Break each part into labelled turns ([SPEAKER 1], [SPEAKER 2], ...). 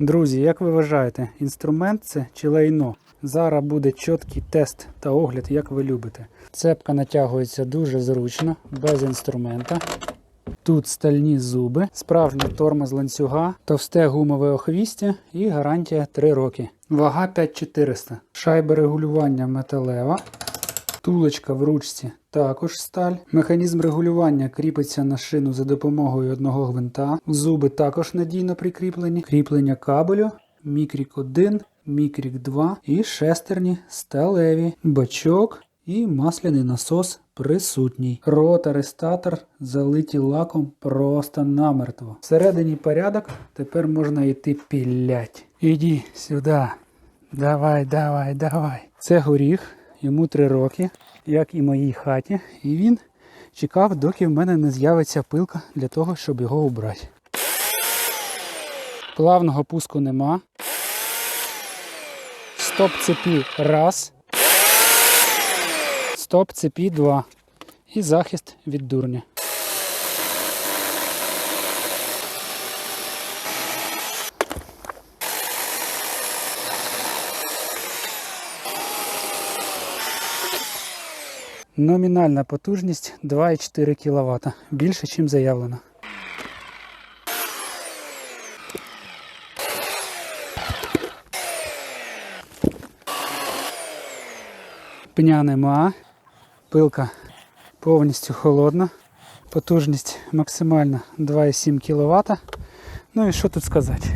[SPEAKER 1] Друзі, як ви вважаєте, інструмент це чи лайно? Зараз буде чіткий тест та огляд, як ви любите. Цепка натягується дуже зручно, без інструмента. Тут стальні зуби, справжній тормоз ланцюга, товсте гумове охвістя і гарантія 3 роки. Вага 5400. Шайба регулювання металева. Тулочка в ручці також сталь. Механізм регулювання кріпиться на шину за допомогою одного гвинта. Зуби також надійно прикріплені. Кріплення кабелю, мікрік 1, мікрік 2 і шестерні сталеві. Бачок і масляний насос присутній. Рота рестатор залиті лаком просто намертво. Всередині порядок, тепер можна йти пілять. Іди сюди. Давай, давай, давай. Це горіх, йому три роки, як і моїй хаті, і він чекав, доки в мене не з'явиться пилка для того, щоб його убрати. Плавного пуску нема. Стоп цепі раз. Стоп цепі два. І захист від дурня. Номінальна потужність 2,4 кВт. Більше, ніж заявлено. Пня нема. Пилка повністю холодна. Потужність максимальна 2,7 кВт. Ну і що тут сказати?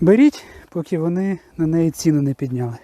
[SPEAKER 1] Беріть, поки вони на неї ціну не підняли.